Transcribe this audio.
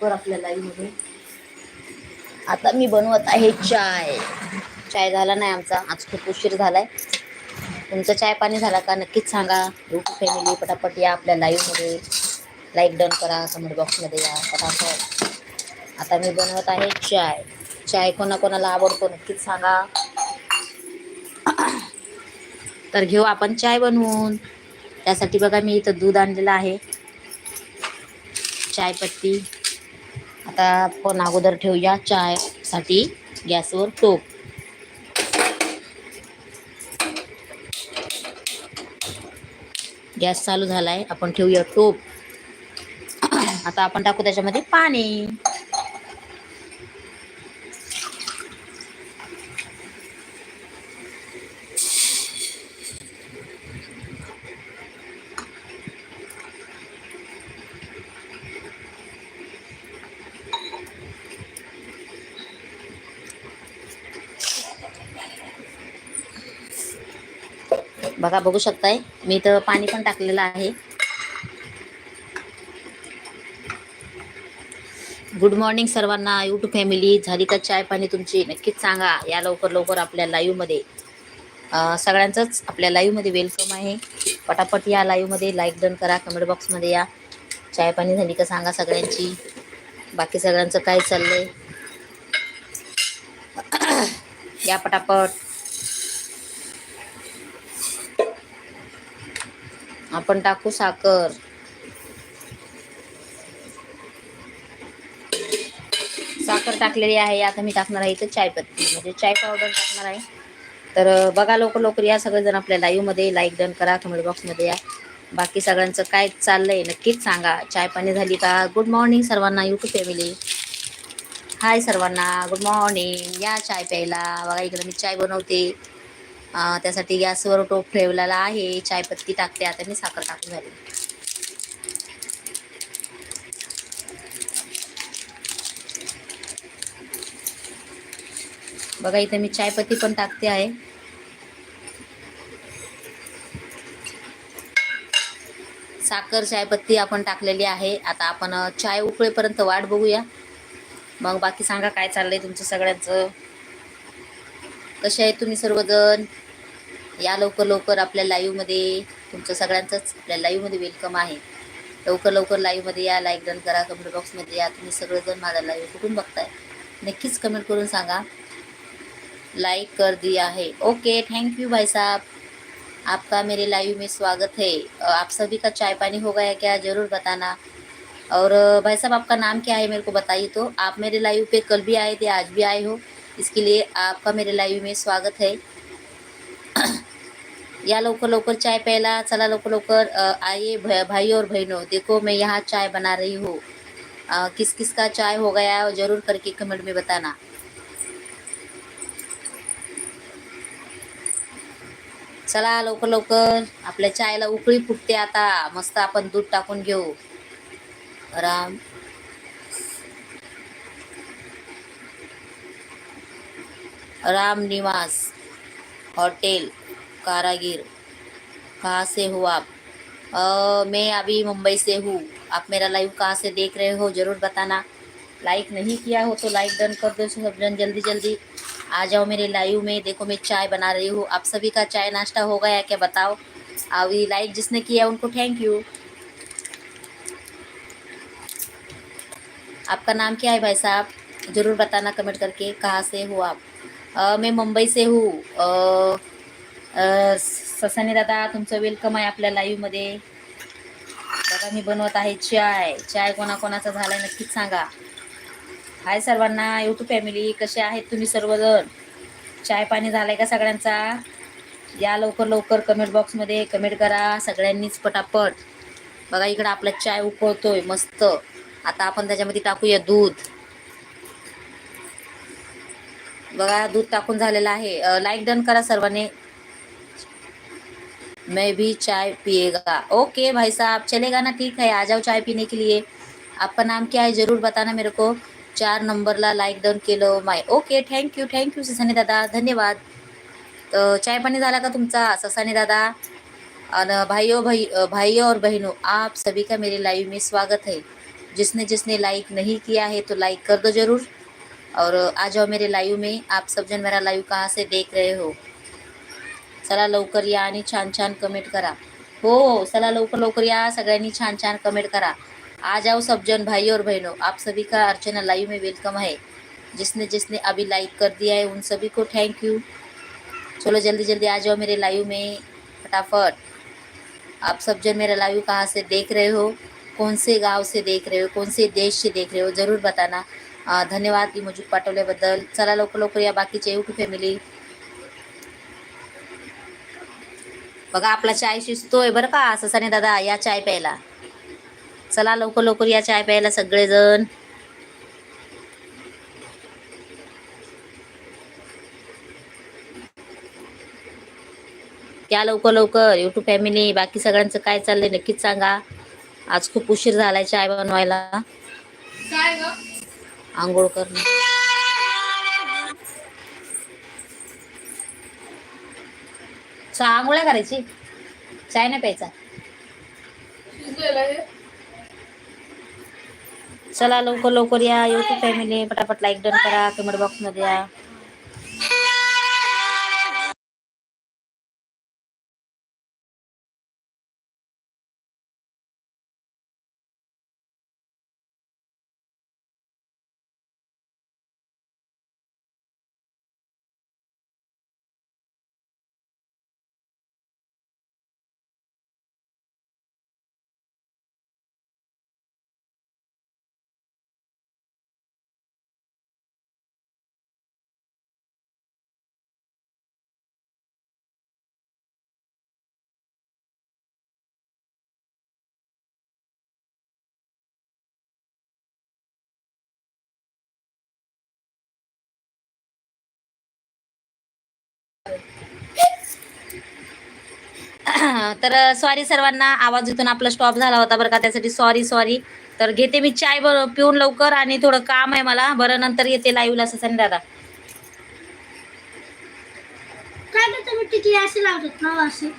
वर आपल्या लाईव्हमध्ये आता मी बनवत आहे चाय. चाय झाला नाही आमचा. आज खूप उशीर झालाय. तुमचं चाय पाणी झाला का नक्कीच सांगा. युट्यूब फॅमिली पटापट या आपल्या लाईव्हमध्ये लाईक डन करा. कमेंट बॉक्समध्ये या. पटापट. आता मी बनवत आहे चाय. चाय कोणाकोणाला आवडतो नक्कीच सांगा. तर घेऊ आपण चाय बनवून. त्यासाठी बघा मी इथं दूध आणलेलं आहे. चायपत्ती. आता आपण अगोदर ठेवूया चायसाठी गॅसवर टोप गॅस चालू झालाय आपण ठेवूया टोप आता आपण टाकू त्याच्यामध्ये पाणी. बघा बघू शकताय. मी तर पाणी पण टाकलेलं आहे. गुड मॉर्निंग सर्वांना. यूट्यूब फॅमिली झाली का चाय पाणी तुमची. नक्कीच सांगा. या लवकर लवकर आपल्या लाईव्हमध्ये सगळ्यांचंच आपल्या लाईव्हमध्ये वेलकम आहे. पटापट या लाईव्हमध्ये लाईक डन करा. कमेंट बॉक्समध्ये या. चाय पाणी झाली का सांगा सगळ्यांची. बाकी सगळ्यांचं काय चाललंय? या पटापट. आपण टाकू साखर. साखर टाकलेली आहे आता मी टाकणार आहे इथं चायपत्ती. म्हणजे चाय पावडर टाकणार आहे. तर बघा लवकर लवकर या सगळेजण आपल्या लाईव्हमध्ये लाईक डन करा कमेंट बॉक्समध्ये या. बाकी सगळ्यांचं काय चाललंय नक्कीच सांगा. चाय पाणी झाली का? गुड मॉर्निंग सर्वांना युट्यूब फॅमिली हाय सर्वांना गुड मॉर्निंग या चाय प्यायला. बघा इकडे मी चाय बनवते. त्यासाठी गॅसवर टोप ठेवलेला आहे. चायपत्ती टाकते. आता मी साखर टाकून झाली बघा इथे मी चायपत्ती पण टाकते आहे. साखर चायपत्ती आपण टाकलेली आहे. आता आपण चाय उकळेपर्यंत वाट बघूया. मग बाकी सांगा काय चाललंय तुमचं सगळ्यांचं? कसे आहेत तुम्ही सर्वजण? या लवकर लवकर आपल्या लाईव्हमध्ये तुमचं सगळ्यांचंच आपल्या लाईव्हमध्ये वेलकम आहे. लवकर लवकर लाईव्हमध्ये या लाईक डन करा कमेंट बॉक्समध्ये या. तुम्ही सगळेजण माझा लाईव्ह कुठून बघताय? नक्कीच कमेंट करून सांगा. लाइक कर दिया है ओके थैंक यू भाई साहब आपका मेरे लाइव में स्वागत है. आप सभी का चाय पानी हो गया क्या? ज़रूर बताना. और भाई साहब आपका नाम क्या है? मेरे को बताइए तो. आप मेरे लाइव पे कल भी आए थे आज भी आए हो. इसके लिए आपका मेरे लाइव में स्वागत है। या लवकर लवकर चाय प्यायला चला लवकर लवकर आइए भाई और बहनों देखो मैं यहाँ चाय बना रही हूँ। किस किस का चाय हो गया है ज़रूर करके कमेंट में बताना। चला लवकर लवकर आपल्या चायला उकळी फुटते आता मस्त आपण दूध टाकून घेऊ। आराम। राम निवास होटल कारागिर कहाँ से हो आप? अ, मैं अभी मुंबई से हूँ। आप मेरा लाइव कहाँ से देख रहे हो? ज़रूर बताना। लाइक नहीं किया हो तो लाइक डन कर दो सब जन जल्दी जल्दी। आ जाओ मेरे लाइव में। देखो मैं चाय बना रही हूँ। आप सभी का चाय नाश्ता हो गया क्या बताओ? अभी लाइक जिसने किया उनको थैंक यू आपका नाम क्या है भाई साहब? ज़रूर बताना कमेंट करके कहाँ से हो आप? मी मैं मुंबई से हूँ। ससाने दादा तुमचं वेलकम आहे आपल्या लाईव्हमध्ये दादा मी बनवत आहे चाय. चाय कोणाकोणाचा झालाय नक्कीच सांगा. हाय सर्वांना यूट्यूब फॅमिली कसे आहेत तुम्ही सर्वजण? चाय पाणी झालाय का सगळ्यांचा? या लवकर लवकर कमेंट बॉक्समध्ये कमेंट करा. सगळ्यांनीच पटापट. बघा इकडं आपला चाय उकळतोय मस्त. आता आपण त्याच्यामध्ये टाकूया दूध. बघा दूध टाकून झालेलं आहे. लाईक डन करा सर्वांनी. मैं भी चाय पिएगा. ओके भाई साहब चलेगा ना? ठीक है आ जाओ चाय पीने के लिए. आपका नाम क्या है? जरूर बताना मेरे को. चार नंबरला लाईक डन केलं माय. Okay thank you thank you Sasane दादा. धन्यवाद. चाय पाणी झाला का तुमचा ससाने दादा? और भाइयों भाई भाइयों और बहनों आप सभी का मेरे लाइव में स्वागत है. जिसने जिसने लाइक नहीं किया है तो लाइक कर दो जरूर. और आ जाओ मेरे लाइव में। आप सब जन मेरा लाइव कहाँ से देख रहे हो? चला लवकर या आणि छान छान कमेंट करा। हो चला लवकर लवकर या सगळ्यांनी छान छान कमेंट करा। आ जाओ सब जन भाई और बहनों, आप सभी का अर्चना लाइव में वेलकम है। जिसने जिसने अभी लाइक कर दिया है, उन सभी को थैंक यू। चलो जल्दी जल्दी आ जाओ मेरे लाइव में, फटाफट। आप सब जन मेरा लाइव कहाँ से देख रहे हो? कौन से गाव से देख रहे हो? कौन से देश से देख रहे हो? ज़रूर बताना। धन्यवाद इमोजी पाठवल्याबद्दल चला लवकर लवकर या बाकीचे यूट्यूब फॅमिली बघा आपला चाय शिजतोय बरं का ससाने दादा या चाय प्यायला. चला लवकर लवकर या चाय प्यायला सगळेजण. त्या लवकर लवकर यूट्यूब फॅमिली बाकी सगळ्यांचं काय चाललंय नक्कीच सांगा. आज खूप उशीर झालाय चाय बनवायला. काय ग? आंघोळ करणं. चहा आंघोळ्या करायची? चाय नाही प्यायचा. चला लवकर लवकर या यूट्यूब फॅमिली पटापट लाईक डन करा कमेंट बॉक्समध्ये या. तर सॉरी सर्वांना आवाज इथून आपला स्टॉप झाला होता बरं का त्यासाठी सॉरी सॉरी तर घेते मी चाय बर पिऊन लवकर आणि थोडं काम आहे मला. बरं नंतर येते लाईव्हला असं दादा. काय तुम्ही? टिकली असे लावतात ना असे